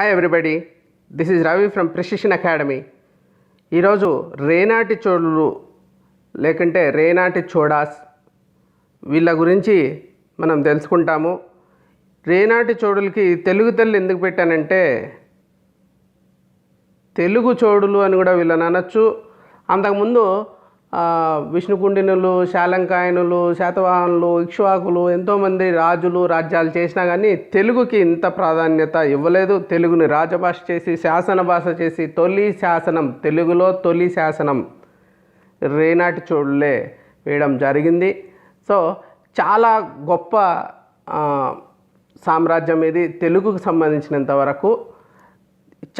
Hi everybody this is Ravi from precision academy ఈరోజు రేనాటి చోళులు లేకుంటే రేనాటి చోడాస్ వీళ్ళ గురించి మనం తెలుసుకుంటాము. రేనాటి చోడులకి తెలుగు తల్లి ఎందుకు పెట్టానంటే తెలుగు చోడులు అని కూడా వీళ్ళని అనొచ్చు. అంతకుముందు విష్ణుకుండినులు శాలంకాయనులు శాతవాహనులు ఇక్ష్వాకులు ఎంతోమంది రాజులు రాజ్యాలు చేసినా కానీ తెలుగుకి ఇంత ప్రాధాన్యత ఇవ్వలేదు. తెలుగుని రాజభాష చేసి శాసన భాష చేసి తొలి శాసనం తెలుగులో తొలి శాసనం రేనాటి చోడులే వేయడం జరిగింది. సో చాలా గొప్ప సామ్రాజ్యం ఇది తెలుగుకు సంబంధించినంత వరకు.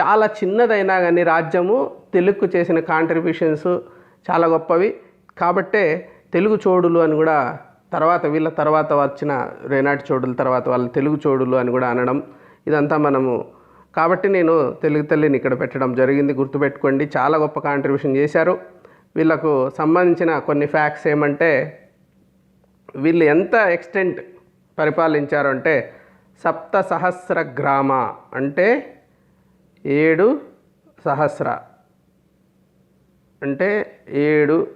చాలా చిన్నదైనా కానీ రాజ్యము తెలుగుకు చేసిన కాంట్రిబ్యూషన్స్ చాలా గొప్పవి. కాబట్టే తెలుగు చోడులు అని కూడా తర్వాత వీళ్ళ తర్వాత వచ్చిన రేనాటి చోడుల తర్వాత వాళ్ళ తెలుగు చోడులు అని కూడా అనడం ఇదంతా మనము. కాబట్టి నేను తెలుగు తల్లిని ఇక్కడ పెట్టడం జరిగింది. గుర్తుపెట్టుకోండి చాలా గొప్ప కాంట్రిబ్యూషన్ చేశారు. వీళ్ళకు సంబంధించిన కొన్ని ఫ్యాక్ట్స్ ఏమంటే వీళ్ళు ఎంత ఎక్స్టెంట్ పరిపాలించారు అంటే సప్త సహస్ర గ్రామ అంటే ఏడు సహస్ర. అంటే ఏడు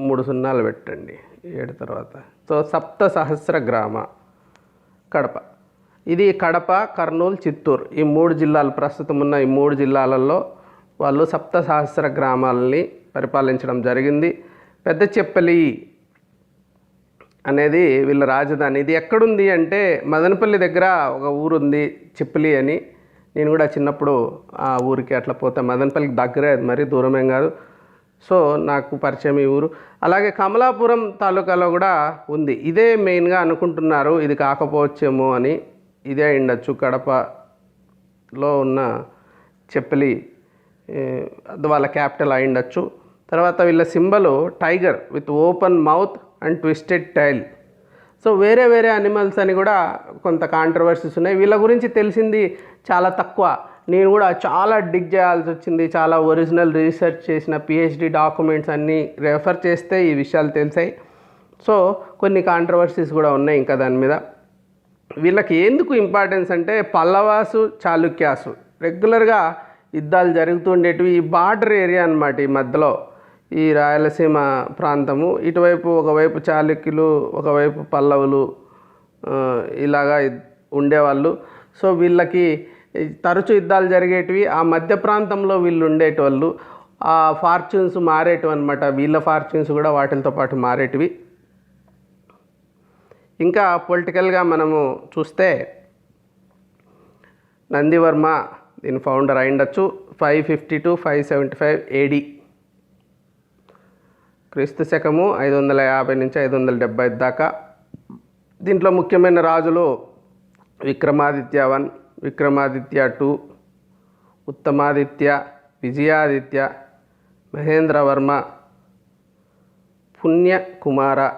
మూడు సున్నాలు పెట్టండి. ఏడు తర్వాత. సో సప్త సహస్ర గ్రామ కడప. ఇది కడప కర్నూలు చిత్తూరు. ఈ మూడు జిల్లాలు ప్రస్తుతం ఉన్న ఈ మూడు జిల్లాలలో వాళ్ళు సప్త సహస్ర గ్రామాలని పరిపాలించడం జరిగింది. పెద్ద చెప్పలి అనేది వీళ్ళ రాజధాని. ఇది ఎక్కడుంది అంటే మదనపల్లి దగ్గర ఒక ఊరు ఉంది చిప్పలి అని. నేను కూడా చిన్నప్పుడు ఆ ఊరికి అట్లా పోతే. మదనపల్లికి దగ్గరే అది మరీ దూరమేం కాదు. సో నాకు పరిచయం ఈ ఊరు. అలాగే కమలాపురం తాలూకాలో కూడా ఉంది. ఇదే మెయిన్గా అనుకుంటున్నారు ఇది కాకపోవచ్చేమో అని. ఇదే ఉండొచ్చు కడపలో ఉన్న చెప్పలి వాళ్ళ క్యాపిటల్ అయిండొచ్చు తర్వాత వీళ్ళ symbol tiger with open mouth and twisted tail. So వేరే వేరే అనిమల్స్ అని కూడా కొంత కాంట్రవర్సీస్ ఉన్నాయి. వీళ్ళ గురించి తెలిసింది చాలా తక్కువ. నేను కూడా చాలా డిగ్ చేయాల్సి వచ్చింది. చాలా ఒరిజినల్ రీసెర్చ్ చేసిన పిహెచ్డి డాక్యుమెంట్స్ అన్నీ రెఫర్ చేస్తే ఈ విషయాలు తెలిసాయి. సో కొన్ని కాంట్రవర్సీస్ కూడా ఉన్నాయి ఇంకా దాని మీద. వీళ్ళకి ఎందుకు ఇంపార్టెన్స్ అంటే పల్లవాసు చాళుక్యాసు. రెగ్యులర్గా యుద్ధాలు జరుగుతుండేటివి ఈ బార్డర్ ఏరియా అన్నమాట ఈ మధ్యలో. ఈ రాయలసీమ ప్రాంతము. ఇటువైపు ఒకవైపు చాళుక్యులు ఒకవైపు పల్లవులు ఇలాగా ఉండేవాళ్ళు. సో వీళ్ళకి తరచు యుద్ధాలు జరిగేటివి ఆ మధ్య ప్రాంతంలో వీళ్ళు ఉండేటోళ్ళు ఆ ఫార్చ్యూన్స్ మారేటివి అనమాట వీళ్ళ ఫార్చ్యూన్స్ కూడా వాటితో పాటు మారేటివి. ఇంకా పొలిటికల్గా మనము చూస్తే నందివర్మ దీని founder అయిండొచ్చు. Five fifty to five seventy five AD క్రీస్తు శకము ఐదు వందల యాభై నుంచి ఐదు వందల డెబ్బై దాకా. దీంట్లో ముఖ్యమైన రాజులు విక్రమాదిత్యవన్ విక్రమాదిత్య టూ ఉత్తమాదిత్య విజయాదిత్య మహేంద్రవర్మ పుణ్య కుమార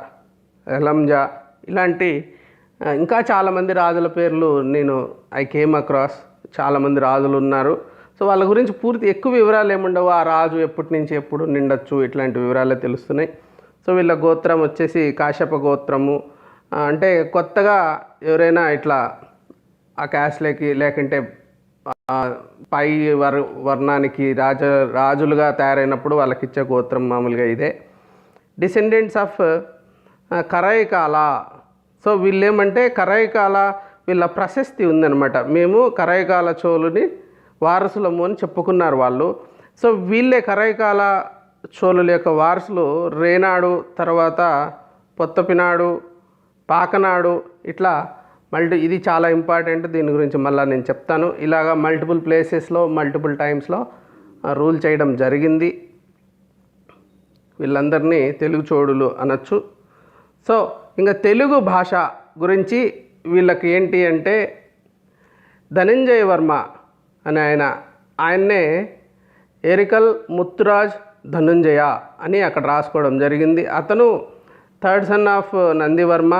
ఎలంజా ఇలాంటి ఇంకా చాలామంది రాజుల పేర్లు నేను ఐ కేమ్ అక్రాస్ చాలామంది రాజులు ఉన్నారు. సో వాళ్ళ గురించి పూర్తి ఎక్కువ వివరాలు ఏముండవు. ఆ రాజు ఎప్పటి నుంచి ఎప్పుడు నిండొచ్చు ఇట్లాంటి వివరాలే తెలుస్తున్నాయి. సో వీళ్ళ గోత్రం వచ్చేసి కాశ్యప గోత్రము. అంటే కొత్తగా ఎవరైనా ఇట్లా ఆ క్యాస్ట్లకి లేకుంటే పై వర్ వర్ణానికి రాజ రాజులుగా తయారైనప్పుడు వాళ్ళకి ఇచ్చే గోత్రం మామూలుగా ఇదే. డిసెండెంట్స్ ఆఫ్ కరైకాల సో వీళ్ళేమంటే కరైకాల వీళ్ళ ప్రశస్తి ఉందన్నమాట. మేము కరైకాల చోళుని వారసులము అని చెప్పుకున్నారు వాళ్ళు. సో వీళ్ళే కరైకాల చోళుల యొక్క వారసులు రేనాడు తర్వాత పొత్తపినాడు పాకనాడు ఇట్లా మల్టీ ఇది చాలా ఇంపార్టెంట్ దీని గురించి మళ్ళీ నేను చెప్తాను. ఇలాగా మల్టిపుల్ ప్లేసెస్లో మల్టిపుల్ టైమ్స్లో రూల్ చేయడం జరిగింది. వీళ్ళందరినీ తెలుగు చోడులు అనొచ్చు. సో ఇంకా తెలుగు భాష గురించి వీళ్ళకి ఏంటి అంటే ధనంజయ వర్మ అని ఆయన ఆయన్నే ఎరికల్ ముత్తురాజ్ ధనుంజయ అని అక్కడ రాసుకోవడం జరిగింది. అతను థర్డ్ సన్ ఆఫ్ నందివర్మ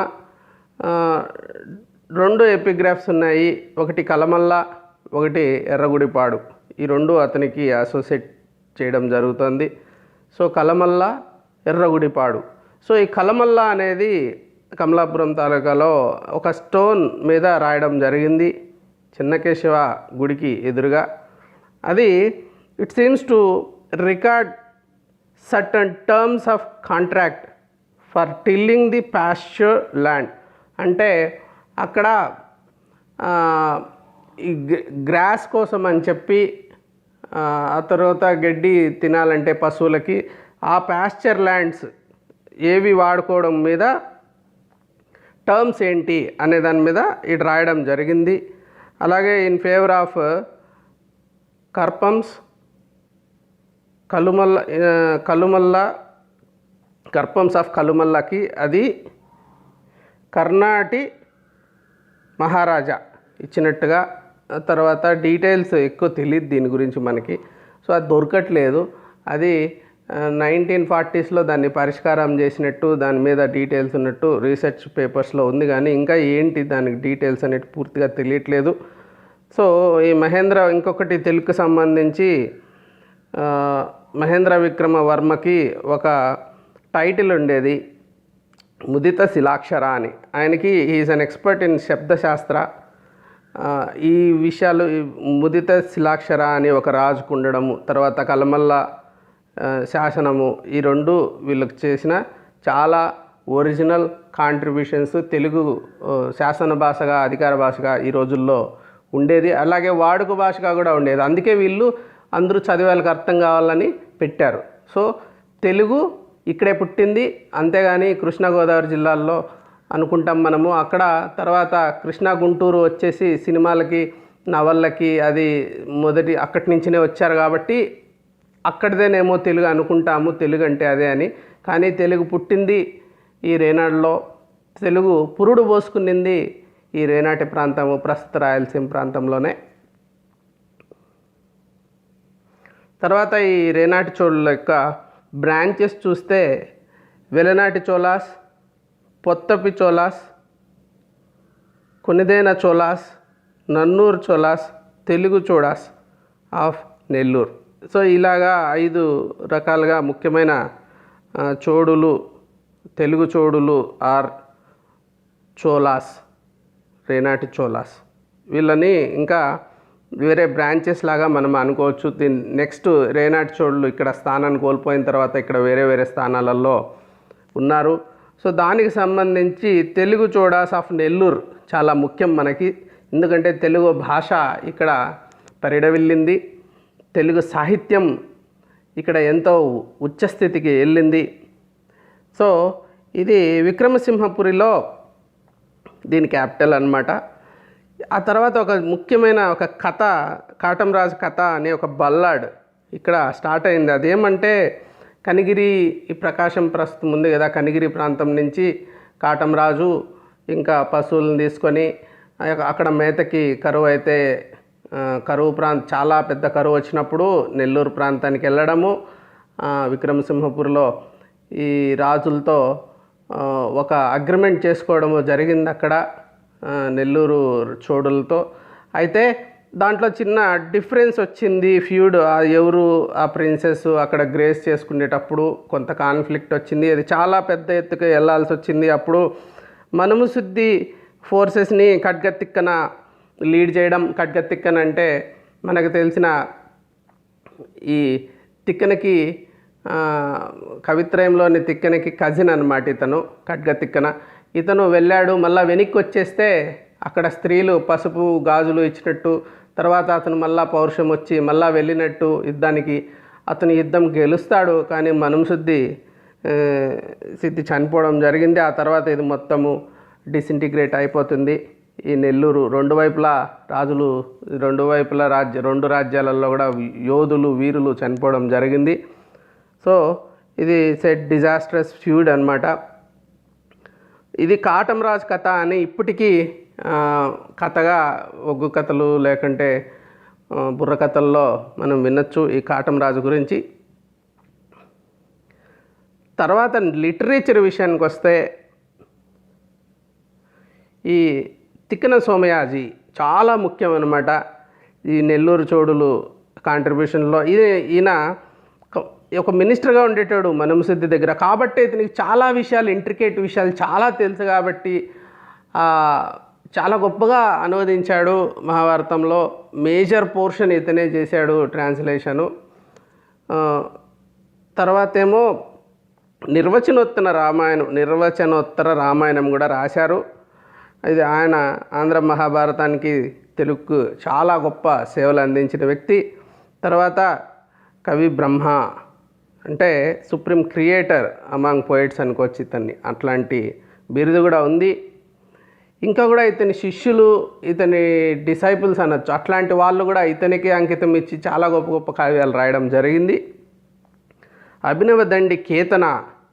రెండు ఎపిగ్రాఫ్స్ ఉన్నాయి. ఒకటి కలమల్ల ఒకటి ఎర్రగుడిపాడు. ఈ రెండు అతనికి అసోసియేట్ చేయడం జరుగుతుంది. సో కలమల్ల ఎర్రగుడిపాడు. సో ఈ కలమల్ల అనేది కమలాపురం తాలూకాలో ఒక స్టోన్ మీద రాయడం జరిగింది. చిన్నకేశవ గుడికి ఎదురుగా. అది it seems to record certain terms of contract for tilling the pasture land అంటే అక్కడ ఈ గ్రాస్ కోసం అని చెప్పి ఆ తర్వాత గడ్డి తినాలంటే పశువులకి ఆ ప్యాస్చర్ ల్యాండ్స్ ఏవి వాడుకోవడం మీద టర్మ్స్ ఏంటి అనే దాని మీద ఇటు రాయడం జరిగింది. అలాగే ఇన్ ఫేవర్ ఆఫ్ కర్పమ్స్ కలుమల్ల కలుమల్ల కర్పమ్స్ ఆఫ్ కలుమల్లకి అది కర్ణాటి మహారాజా ఇచ్చినట్టుగా తర్వాత డీటెయిల్స్ ఎక్కువ తెలియదు దీని గురించి మనకి. సో అది దొరకట్లేదు. అది నైన్టీన్ ఫార్టీస్లో దాన్ని పరిష్కారం చేసినట్టు దాని మీద డీటెయిల్స్ ఉన్నట్టు రీసెర్చ్ పేపర్స్లో ఉంది కానీ ఇంకా ఏంటి దానికి డీటెయిల్స్ అనేవి పూర్తిగా తెలియట్లేదు. సో ఈ మహేంద్ర ఇంకొకటి తెలుగుకు సంబంధించి మహేంద్ర విక్రమ వర్మకి ఒక టైటిల్ ఉండేది. ముదిత శిలాక్షర అని. ఆయనకి ఈజ్ అన్ ఎక్స్పర్ట్ ఇన్ శబ్దశాస్త్ర. ఈ విషయాలు ముదిత శిలాక్షర అని ఒక రాజుకు ఉండడము తర్వాత కలమల్ల శాసనము ఈ రెండు వీళ్ళకి చేసిన చాలా ఒరిజినల్ కాంట్రిబ్యూషన్స్ తెలుగు శాసన భాషగా అధికార భాషగా ఈ రోజుల్లో ఉండేది. అలాగే వాడుక భాషగా కూడా ఉండేది. అందుకే వీళ్ళు అందరూ చదివాళ్ళకి అర్థం కావాలని పెట్టారు. సో తెలుగు ఇక్కడే పుట్టింది. అంతేగాని కృష్ణా గోదావరి జిల్లాల్లో అనుకుంటాం మనము. అక్కడ తర్వాత కృష్ణా గుంటూరు వచ్చేసి సినిమాలకి నవళ్ళకి అది మొదటి అక్కడి నుంచినే వచ్చారు కాబట్టి అక్కడిదేనేమో తెలుగు అనుకుంటాము. తెలుగు అంటే అదే అని. కానీ తెలుగు పుట్టింది ఈ రేనాడులో. తెలుగు పురుడు పోసుకునింది ఈ రేనాటి ప్రాంతము ప్రస్తుత రాయలసీమ ప్రాంతంలోనే. తర్వాత ఈ రేనాటి చోళ్ళ యొక్క బ్రాంచెస్ చూస్తే వెలనాటి చోళాస్ పొత్తపి చోళాస్ కొనిదేన చోళాస్ నన్నూరు చోళాస్ తెలుగు చోళాస్ ఆఫ్ నెల్లూరు. సో ఇలాగా ఐదు రకాలుగా ముఖ్యమైన చోడులు తెలుగు చోడులు ఆర్ చోలాస్ రేనాటి చోలాస్ వీళ్ళని ఇంకా వేరే బ్రాంచెస్ లాగా మనం అనుకోవచ్చు. దీని నెక్స్ట్ రేనాటి చోళ్ళు ఇక్కడ స్థానాన్ని కోల్పోయిన తర్వాత ఇక్కడ వేరే వేరే స్థానాలలో ఉన్నారు. సో దానికి సంబంధించి తెలుగు చోడాస్ ఆఫ్ నెల్లూరు చాలా ముఖ్యం మనకి. ఎందుకంటే తెలుగు భాష ఇక్కడ పరిడవిల్లింది. తెలుగు సాహిత్యం ఇక్కడ ఎంతో ఉచ్చస్థితికి వెళ్ళింది. సో ఇది విక్రమసింహపురిలో దీని క్యాపిటల్ అనమాట ఆ తర్వాత ఒక ముఖ్యమైన ఒక కథ కాటంరాజు కథ అనే ఒక బల్లాడ్ ఇక్కడ స్టార్ట్ అయింది. అదేమంటే కనిగిరి ఈ ప్రకాశం ప్రస్తుతం ఉంది కదా కనిగిరి ప్రాంతం నుంచి కాటంరాజు ఇంకా పశువులను తీసుకొని ఆ- అక్కడ మేతకి కరువు అయితే కరువు ప్రాంత చాలా పెద్ద కరువు వచ్చినప్పుడు నెల్లూరు ప్రాంతానికి వెళ్ళడము. విక్రమసింహపూర్లో ఈ రాజులతో ఒక అగ్రిమెంట్ చేసుకోవడము జరిగింది అక్కడ. నెల్లూరు చోడులతో. అయితే దాంట్లో చిన్న డిఫరెన్స్ వచ్చింది ఫ్యూడ్. ఎవరు ఆ ప్రిన్సెస్ అక్కడ గ్రేస్ చేసుకునేటప్పుడు కొంత కాన్ఫ్లిక్ట్ వచ్చింది. అది చాలా పెద్ద ఎత్తుకు వెళ్ళాల్సి వచ్చింది. అప్పుడు మనము శుద్ధి ఫోర్సెస్ని ఖడ్గతిక్కన లీడ్ చేయడం. ఖడ్గతిక్కన అంటే మనకు తెలిసిన ఈ తిక్కనకి కవిత్రయంలోని తిక్కనకి కజిన్ అనమాట ఇతను. ఖడ్గతిక్కన. ఇతను వెళ్ళాడు మళ్ళీ వెనక్కి వచ్చేస్తే అక్కడ స్త్రీలు పసుపు గాజులు ఇచ్చినట్టు తర్వాత అతను మళ్ళా పౌరుషం వచ్చి మళ్ళా వెళ్ళినట్టు యుద్ధానికి అతను యుద్ధం గెలుస్తాడు. కానీ మనం శుద్ధి సిద్ధి చనిపోవడం జరిగింది. ఆ తర్వాత ఇది మొత్తము డిసింటిగ్రేట్ అయిపోతుంది. ఈ నెల్లూరు రెండు వైపులా రాజులు రెండు వైపులా రాజ్య రెండు రాజ్యాలలో కూడా యోధులు వీరులు చనిపోవడం జరిగింది. సో ఇది సెట్ డిజాస్ట్రస్ ఫ్యూడ్ అనమాట ఇది కాటంరాజ్ కథ అని ఇప్పటికీ కథగా ఒగ్గు కథలు లేకుంటే బుర్రకథల్లో మనం వినొచ్చు ఈ కాటం రాజు గురించి. తర్వాత లిటరేచర్ విషయానికి వస్తే ఈ తిక్కన సోమయాజీ చాలా ముఖ్యం అనమాట ఈ నెల్లూరు చోడులు కాంట్రిబ్యూషన్లో ఇది ఈయన ఒక- ఒక మినిస్టర్గా ఉండేటాడు మనమసిద్ధి దగ్గర. కాబట్టి ఇతనికి చాలా విషయాలు ఇంట్రికేట్ విషయాలు చాలా తెలుసు కాబట్టి చాలా గొప్పగా అనువదించాడు మహాభారతంలో. మేజర్ పోర్షన్ ఇతనే చేశాడు ట్రాన్స్లేషను. తర్వాత ఏమో నిర్వచనోత్తర రామాయణం నిర్వచనోత్తర రామాయణం కూడా రాశారు. ఇది ఆయన ఆంధ్ర మహాభారతానికి తెలుగుకు చాలా గొప్ప సేవలు అందించిన వ్యక్తి. తర్వాత కవి బ్రహ్మ అంటే సుప్రీం క్రియేటర్ అమాంగ్ పోయిట్స్ అనుకోవచ్చు ఇతన్ని. అట్లాంటి బిరుదు కూడా ఉంది. ఇంకా కూడా ఇతని శిష్యులు ఇతని డిసైపుల్స్ అనొచ్చు. అట్లాంటి వాళ్ళు కూడా ఇతనికి అంకితం ఇచ్చి చాలా గొప్ప గొప్ప కావ్యాలు రాయడం జరిగింది. అభినవ దండి కేతన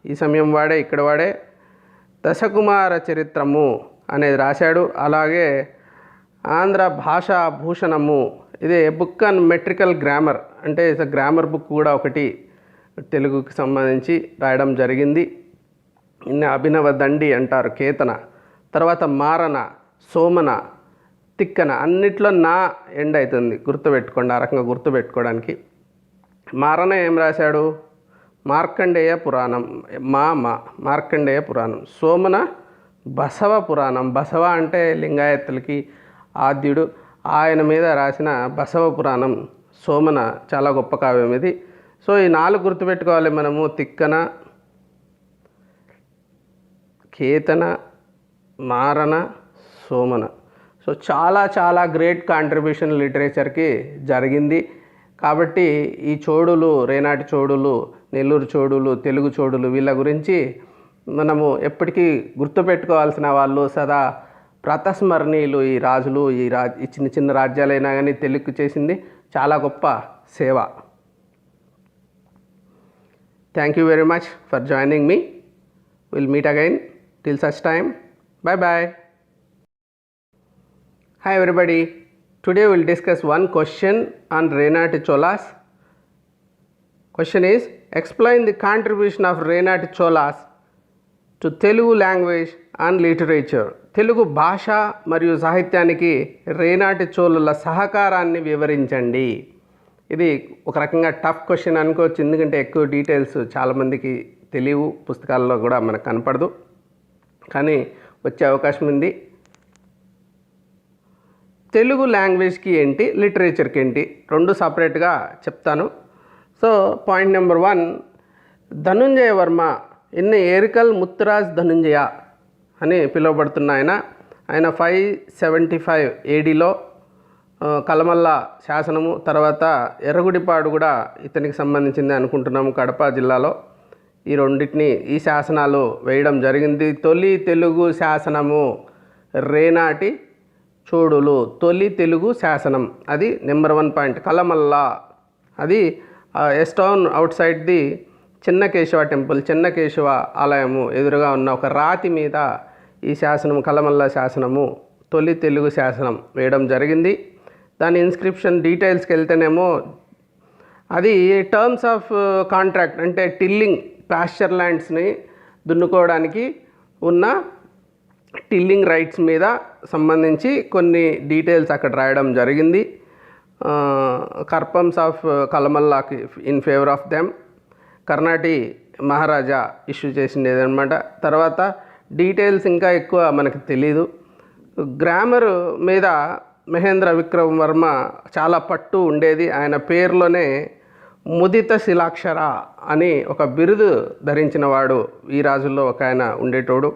ఈ సమయం వాడే ఇక్కడ వాడే దశకుమార చరిత్రము అనేది రాశాడు. అలాగే ఆంధ్ర భాషా భూషణము ఇది బుక్ అండ్ మెట్రికల్ గ్రామర్ అంటే గ్రామర్ బుక్ కూడా ఒకటి. తెలుగుకి సంబంధించి రాయడం జరిగింది. ఇన్ని అభినవ దండి అంటారు కేతన. తర్వాత మారన సోమన తిక్కన అన్నిట్లో నా ఎండ్ అవుతుంది గుర్తుపెట్టుకోండి ఆ రకంగా గుర్తుపెట్టుకోవడానికి. మారన ఏం రాశాడు? మార్కండేయ పురాణం మా మా మార్కండేయ పురాణం. సోమన బసవ పురాణం. బసవ అంటే లింగాయత్తులకి ఆద్యుడు. ఆయన మీద రాసిన బసవ పురాణం సోమన చాలా గొప్ప కావ్యం ఇది. సో ఈ నాలుగు గుర్తుపెట్టుకోవాలి మనము. తిక్కన కేతన మారణ సోమన. సో చాలా చాలా గ్రేట్ కాంట్రిబ్యూషన్ లిటరేచర్కి జరిగింది. కాబట్టి ఈ చోడులు రేనాటి చోడులు నెల్లూరు చోడులు తెలుగు చోడులు వీళ్ళ గురించి మనము ఎప్పటికీ గుర్తుపెట్టుకోవాల్సిన వాళ్ళు సదా ప్రతస్మరణీయులు ఈ రాజులు ఈ రా ఈ చిన్న చిన్న రాజ్యాలైనా కానీ తెలుగు చేసింది. చాలా గొప్ప సేవ. Thank you very much for joining me will meet again till such time bye bye hi everybody today will discuss one question on Renati Cholas question is explain the contribution of Renati Cholas to Telugu language and literature Telugu భాష మరియు సాహిత్యానికి రేనాటి చోళుల సహకారాన్ని వివరించండి. ఇది ఒక రకంగా tough question అనుకోవచ్చు. ఎందుకంటే ఎక్కువ డీటెయిల్స్ చాలామందికి తెలియవు. పుస్తకాల్లో కూడా మనకు కనపడదు. కానీ వచ్చే అవకాశం ఉంది. తెలుగు లాంగ్వేజ్కి ఏంటి లిటరేచర్కి ఏంటి రెండు సపరేట్గా చెప్తాను. So point number one Dhananjaya Varma ఇన్ని ఏరికల్ ముత్తురాజ్ ధనుంజయ అని పిలువబడుతున్న ఆయన ఆయన ఫైవ్ సెవెంటీ ఫైవ్ ఏడీలో కలమల్ల శాసనము తర్వాత ఎర్రగుడిపాడు కూడా ఇతనికి సంబంధించింది అనుకుంటున్నాము కడప జిల్లాలో. ఈ రెండింటిని ఈ శాసనాలు వేయడం జరిగింది. తొలి తెలుగు శాసనము రేనాటి చూడులు. తొలి తెలుగు శాసనం. అది నెంబర్ వన్ పాయింట్. కలమల్ల. అది ఎస్టౌన్ outside the Chinna Keshava temple చిన్న కేశవ ఆలయము ఎదురుగా ఉన్న ఒక రాతి మీద ఈ శాసనం కలమల్ల శాసనము తొలి తెలుగు శాసనం వేయడం జరిగింది. దాని ఇన్స్క్రిప్షన్ డీటెయిల్స్కి వెళ్తేనేమో అది టర్మ్స్ ఆఫ్ కాంట్రాక్ట్ అంటే టిల్లింగ్ పాస్చర్ ల్యాండ్స్ని దున్నుకోవడానికి ఉన్న టిల్లింగ్ రైట్స్ మీద సంబంధించి కొన్ని డీటెయిల్స్ అక్కడ రాయడం జరిగింది. కర్పమ్స్ of కలమల్లాకి in favour of them Karnati Maharaja issue చేసిండేది అనమాట తర్వాత డీటెయిల్స్ ఇంకా ఎక్కువ మనకు తెలీదు. గ్రామర్ మీద మహేంద్ర విక్రమ్ వర్మ చాలా పట్టు ఉండేది. ఆయన పేరులోనే ముదిత శిలాక్షర అని ఒక బిరుదు ధరించినవాడు ఈ రాజుల్లో ఒక ఆయన ఉండేటోడు.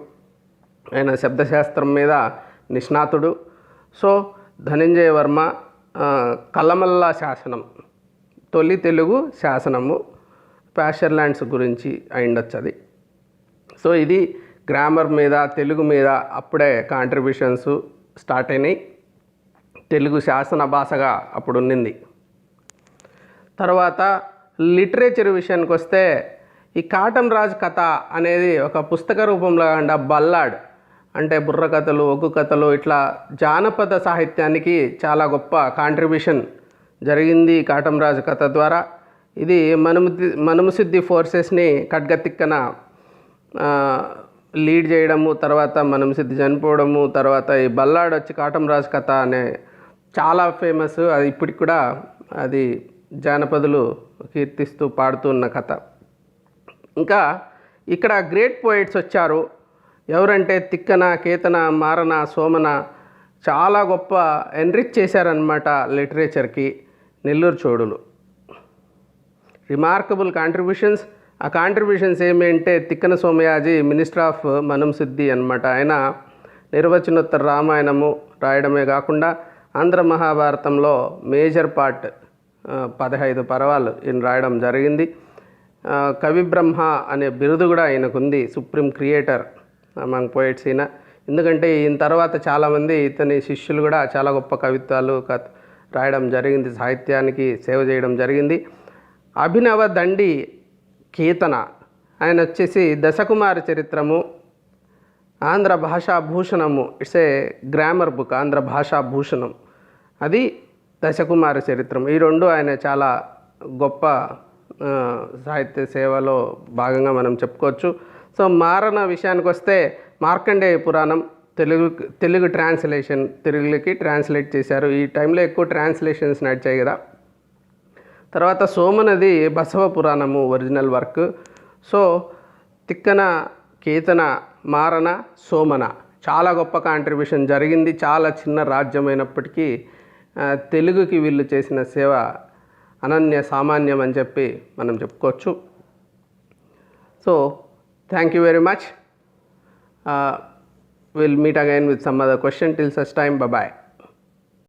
ఆయన శబ్దశాస్త్రం మీద నిష్ణాతుడు. సో ధనంజయ వర్మ ఆ, కల్లమల్ల శాసనం తొలి తెలుగు శాసనము ప్యాషర్లాండ్స్ గురించి అయిండొచ్చు అది. సో ఇది గ్రామర్ మీద తెలుగు మీద అప్పుడే కాంట్రిబ్యూషన్స్ స్టార్ట్ అయినాయి. తెలుగు శాసన భాషగా అప్పుడు తర్వాత లిటరేచర్ విషయానికి వస్తే ఈ కాటం రాజ్ కథ అనేది ఒక పుస్తక రూపంలో కాకుండా బల్లాడ్ అంటే బుర్ర కథలు ఒగ్గు కథలు ఇట్లా జానపద సాహిత్యానికి చాలా గొప్ప కాంట్రిబ్యూషన్ జరిగింది కాటం రాజు కథ ద్వారా. ఇది మనుము మనుముసిద్ధి ఫోర్సెస్ని ఖడ్గతిక్కన లీడ్ చేయడము తర్వాత మనుముసిద్ధి చనిపోవడము తర్వాత ఈ బల్లాడ్ వచ్చి కాటం రాజు కథ అనే చాలా ఫేమస్ అది ఇప్పటికి కూడా అది జానపదులు కీర్తిస్తూ పాడుతూ ఉన్న కథ. ఇంకా ఇక్కడ గ్రేట్ పోయిట్స్ వచ్చారు. ఎవరంటే తిక్కన కేతన మారన సోమన చాలా గొప్ప ఎన్రిచ్ చేశారనమాట లిటరేచర్కి నెల్లూరు చోడులు. రిమార్కబుల్ కాంట్రిబ్యూషన్స్ ఆ కాంట్రిబ్యూషన్స్ ఏమి తిక్కన సోమయాజీ మినిస్టర్ ఆఫ్ మనం సిద్ధి అనమాట ఆయన నిర్వచనోత్తర రామాయణము రాయడమే కాకుండా ఆంధ్ర మహాభారతంలో మేజర్ పార్ట్ పదహైదు పర్వాలు ఈయన రాయడం జరిగింది. కవి బ్రహ్మ అనే బిరుదు కూడా ఆయనకుంది సుప్రీం క్రియేటర్ అమంగ్ పోయిట్స్ ఈయన. ఎందుకంటే ఈయన తర్వాత చాలామంది ఇతని శిష్యులు కూడా చాలా గొప్ప కవిత్వాలు కథ రాయడం జరిగింది సాహిత్యానికి సేవ చేయడం జరిగింది. అభినవ దండి కీర్తన ఆయన వచ్చేసి Dashakumara Charitramu Andhra Bhasha Bhushanamu it's a grammar book Andhra Bhasha Bhushanam. అది దశకుమార చరిత్రం. ఈ రెండు ఆయన చాలా గొప్ప సాహిత్య సేవలో భాగంగా మనం చెప్పుకోవచ్చు. సో మారణ విషయానికి వస్తే మార్కండేయ పురాణం తెలుగు తెలుగు ట్రాన్స్లేషన్ తెలుగులోకి ట్రాన్స్లేట్ చేశారు. ఈ టైంలో ఎక్కువ ట్రాన్స్లేషన్స్ నడిచాయి కదా. తర్వాత సోమనది బసవ పురాణము original work. So Tikkana Ketana Marana Somana చాలా గొప్ప కాంట్రిబ్యూషన్ జరిగింది. చాలా చిన్న రాజ్యమైనప్పటికీ తెలుగుకి వీళ్ళు చేసిన సేవ అనన్య సామాన్యం అని చెప్పి మనం చెప్పుకోవచ్చు. So thank you very much will meet again with some other question till such time bye